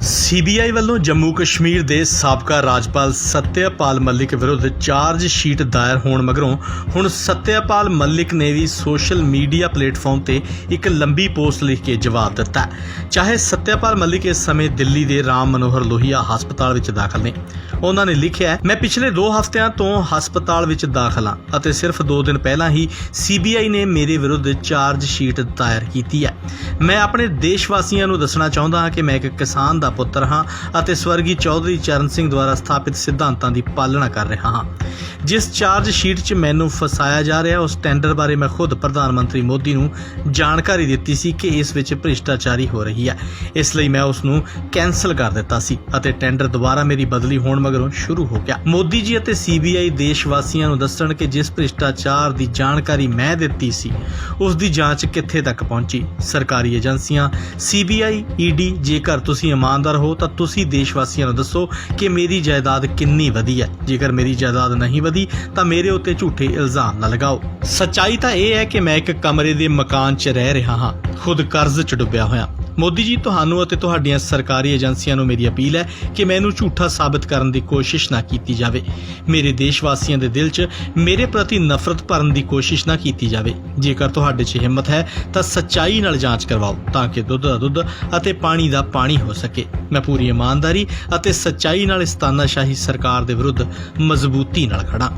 CBI ਵੱਲੋਂ ਜੰਮੂ ਕਸ਼ਮੀਰ ਦੇ ਸਾਬਕਾ ਰਾਜਪਾਲ ਸਤਿਆਪਾਲ ਮਲਿਕ ਵਿਰੁੱਧ ਚਾਰਜ ਸ਼ੀਟ ਦਾਇਰ ਹੋਣ ਮਗਰੋਂ ਹੁਣ ਸਤਿਆਪਾਲ ਮਲਿਕ ਨੇ ਵੀ ਸੋਸ਼ਲ ਮੀਡੀਆ ਪਲੇਟਫਾਰਮ ਤੇ ਇੱਕ ਲੰਬੀ ਪੋਸਟ ਲਿਖ ਕੇ ਜਵਾਬ ਦਿੱਤਾ ਚਾਹੇ ਸਤਿਆਪਾਲ ਮਲਿਕ ਇਸ ਸਮੇਂ ਦਿੱਲੀ ਦੇ ਰਾਮ ਮਨੋਹਰ ਲੋਹੀਆ ਹਸਪਤਾਲ ਵਿੱਚ ਦਾਖਲ ਨੇ। ਉਹਨਾਂ ਨੇ ਲਿਖਿਆ ਮੈਂ ਪਿਛਲੇ 2 ਹਫ਼ਤਿਆਂ ਤੋਂ ਹਸਪਤਾਲ ਵਿੱਚ ਦਾਖਲ ਹਾਂ ਅਤੇ ਸਿਰਫ 2 ਦਿਨ ਪਹਿਲਾਂ ਹੀ ਸੀਬੀਆਈ ਨੇ ਮੇਰੇ ਵਿਰੁੱਧ ਚਾਰਜ ਸ਼ੀਟ ਦਾਇਰ ਕੀਤੀ ਹੈ। ਮੈਂ ਆਪਣੇ ਦੇਸ਼ ਵਾਸੀਆਂ ਨੂੰ ਦੱਸਣਾ ਚਾਹੁੰਦਾ ਹਾਂ ਕਿ ਮੈਂ ਇੱਕ ਕਿਸਾਨ ਦਾ ਪੁੱਤਰ ਹਾਂ ਅਤੇ ਸਵਰਗੀ ਚੌਧਰੀ ਚਰਨ ਸਿੰਘ ਦੁਆਰਾ ਸਥਾਪਿਤ ਸਿਧਾਂਤਾਂ ਦੀ ਪਾਲਣਾ ਕਰ ਰਿਹਾ ਹਾਂ। ਜਿਸ ਚਾਰਜ ਸ਼ੀਟ 'ਚ ਮੈਨੂੰ ਫਸਾਇਆ ਜਾ ਰਿਹਾ, ਉਸ ਟੈਂਡਰ ਬਾਰੇ ਮੈਂ ਖੁਦ ਪ੍ਰਧਾਨ ਮੰਤਰੀ ਮੋਦੀ ਨੂੰ ਜਾਣਕਾਰੀ ਦਿੱਤੀ ਸੀ ਕਿ ਇਸ ਵਿੱਚ ਭ੍ਰਿਸ਼ਟਾਚਾਰੀ ਹੋ ਰਹੀ ਹੈ। ਇਸ ਲਈ ਮੈਂ ਉਸ ਨੂੰ ਕੈਨਸਲ ਕਰ ਦਿੱਤਾ ਸੀ ਅਤੇ ਟੈਂਡਰ ਦੁਬਾਰਾ ਮੇਰੀ ਬਦਲੀ ਹੋਣ ਮਗਰੋਂ ਸ਼ੁਰੂ ਹੋ ਗਿਆ। ਮੋਦੀ ਜੀ ਅਤੇ ਸੀਬੀਆਈ ਦੇਸ਼ ਵਾਸੀਆਂ ਨੂੰ ਦੱਸਣ ਕਿ ਜਿਸ ਭ੍ਰਿਸ਼ਟਾਚਾਰ ਦੀ ਜਾਣਕਾਰੀ ਮੈਂ ਦਿੱਤੀ ਸੀ, ਉਸ ਦੀ ਜਾਂਚ ਕਿੱਥੇ ਤੱਕ ਪਹੁੰਚੀ? ਸਰਕਾਰੀ ਏਜੰਸੀਆਂ ਸੀਬੀਆਈ ਈਡੀ ਜੇਕਰ ਤੁਸੀਂ ਇਮਾਨਦਾਰ ਹੋ ਤਾਂ ਤੁਸੀਂ ਦੇਸ਼ ਵਾਸੀਆਂ ਨੂੰ ਦੱਸੋ ਕਿ ਮੇਰੀ ਜਾਇਦਾਦ ਕਿੰਨੀ ਵਧੀ ਹੈ। ਜੇਕਰ ਮੇਰੀ ਜਾਇਦਾਦ ਨਹੀਂ ਵਧੀ ਤਾਂ ਮੇਰੇ ਉੱਤੇ ਝੂਠੇ ਇਲਜ਼ਾਮ ਨਾ ਲਗਾਓ। ਸੱਚਾਈ ਤਾਂ ਇਹ ਹੈ ਕਿ ਮੈਂ ਇੱਕ ਕਮਰੇ ਦੇ ਮਕਾਨ 'ਚ ਰਹਿ ਰਿਹਾ ਹਾਂ। ਖੁਦ ਕਰਜ਼ 'ਚ ਡੁੱਬਿਆ ਹੋਇਆ। ਮੋਦੀ ਜੀ, ਤੁਹਾਨੂੰ ਅਤੇ ਤੁਹਾਡੀਆਂ ਸਰਕਾਰੀ ਏਜੰਸੀਆਂ ਨੂੰ ਮੇਰੀ ਅਪੀਲ ਹੈ ਕਿ ਮੈਨੂੰ ਝੂਠਾ ਸਾਬਤ ਕਰਨ ਦੀ ਕੋਸ਼ਿਸ਼ ਨਾ ਕੀਤੀ ਜਾਵੇ। ਮੇਰੇ ਦੇਸ਼ ਵਾਸੀਆਂ ਦੇ ਦਿਲ 'ਚ ਮੇਰੇ ਪ੍ਰਤੀ ਨਫ਼ਰਤ ਭਰਨ ਦੀ ਕੋਸ਼ਿਸ਼ ਨਾ ਕੀਤੀ ਜਾਵੇ। ਜੇਕਰ ਤੁਹਾਡੇ 'ਚ ਹਿੰਮਤ ਹੈ, ਤਾਂ ਸੱਚਾਈ ਨਾਲ ਜਾਂਚ ਕਰਵਾਓ ਤਾਂ ਕਿ ਦੁੱਧ ਦਾ ਦੁੱਧ ਅਤੇ ਪਾਣੀ ਦਾ ਪਾਣੀ ਹੋ ਸਕੇ। ਮੈਂ ਪੂਰੀ ਇਮਾਨਦਾਰੀ ਅਤੇ ਸੱਚਾਈ ਨਾਲ ਇਸ ਤਾਨਾਸ਼ਾਹੀ ਸਰਕਾਰ ਦੇ ਵਿਰੁੱਧ ਮਜ਼ਬੂਤੀ ਨਾਲ ਖੜਾ